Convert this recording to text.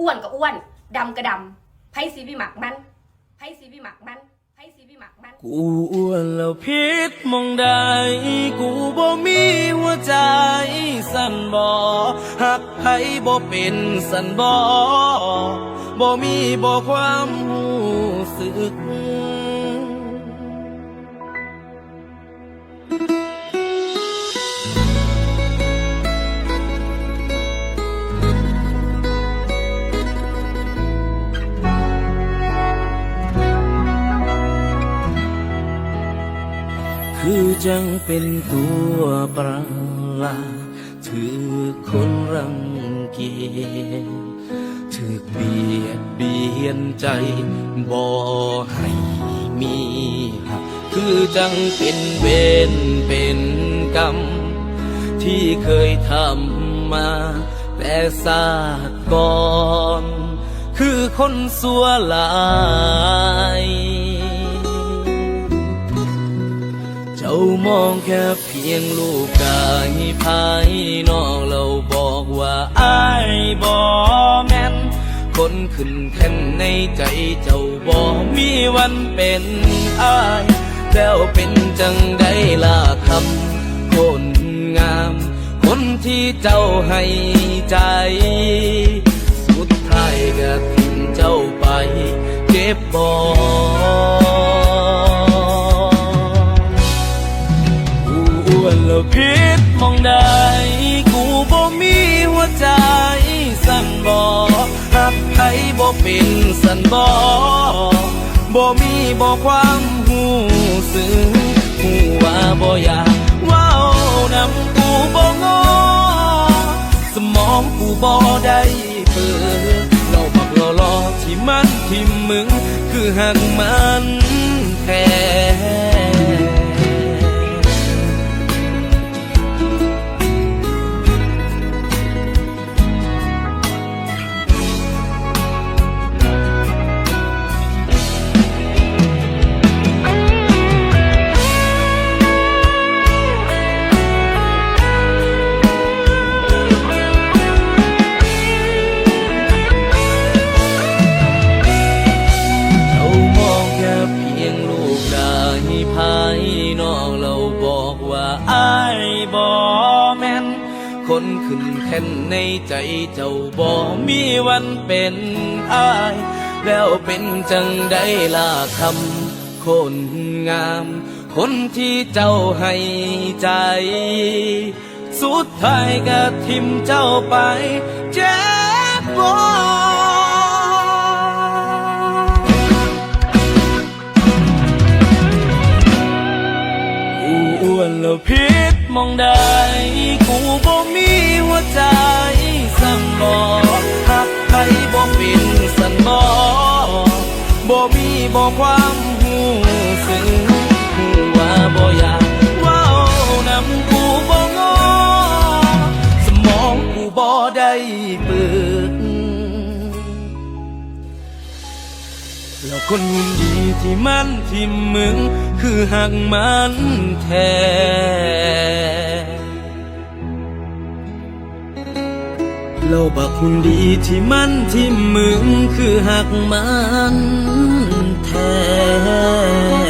อ้วนก็อ้วนดำก็ดำไพ่ซีบิหมักมันไพ่ซีบิหมักมันไพ่ซีบิหมักมัน กูอ้วนแล้วพิษมองใดกูบ่มีหัวใจสันบ่หักไผ่บ่เป็นสันบ่บ่มีบ่ความรู้สึก คือจังเป็นตัวประหลาดถือคนรังเกียจถือเบียดเบียนใจบ่ให้มีหักคือจังเป็นเวรเป็นกรรม ที่เคยทำมา แต่ศาสตร์ก่อน คือคนสัวหลาย เจ้ามองแค่เพียงลูกกายภายนอกเราบอกว่าอายบ่แม่น คนขึ้นแท่นในใจเจ้าบ่มีวันเป็นอาย แล้วเป็นจังได้ล่ะคำคนงาม คนที่เจ้าให้ใจ อพิษมองใดกูบ่มีหัวใจสั่นบ่หักใครบ่เป็นสั่นบ่บ่มีบ่ความหูสึกหูว่าบ่อยากว้าวนำกูบ่งอสมองกูบ่ได้เปิดเราบักเรารอที่มันที่มึงคือหักมันแท้ ดายภายนอกเราบอกว่าอายบ่แม่น คนขึ้นแท่นในใจเจ้าบ่มีวันเป็นอาย แล้วเป็นจังได้ล่ะคำคนงาม คนที่เจ้าให้ใจ สุดท้ายก็ทิมเจ้าไปเจ็บบ่ มองใดกูบ่มีหัวใจสั่นบ่หักใครบ่เป็นสันบ่บ่มีบ่ความหูสึกหูว่าบ่อยากเว้านำกูบ่งอสมองกูบ่ได้ปึกแล้วคนหุ่นดีที่มันที่มึง คือหักมันแท้เราบักหุ่นดีที่มันที่มึงคือหักมันแท้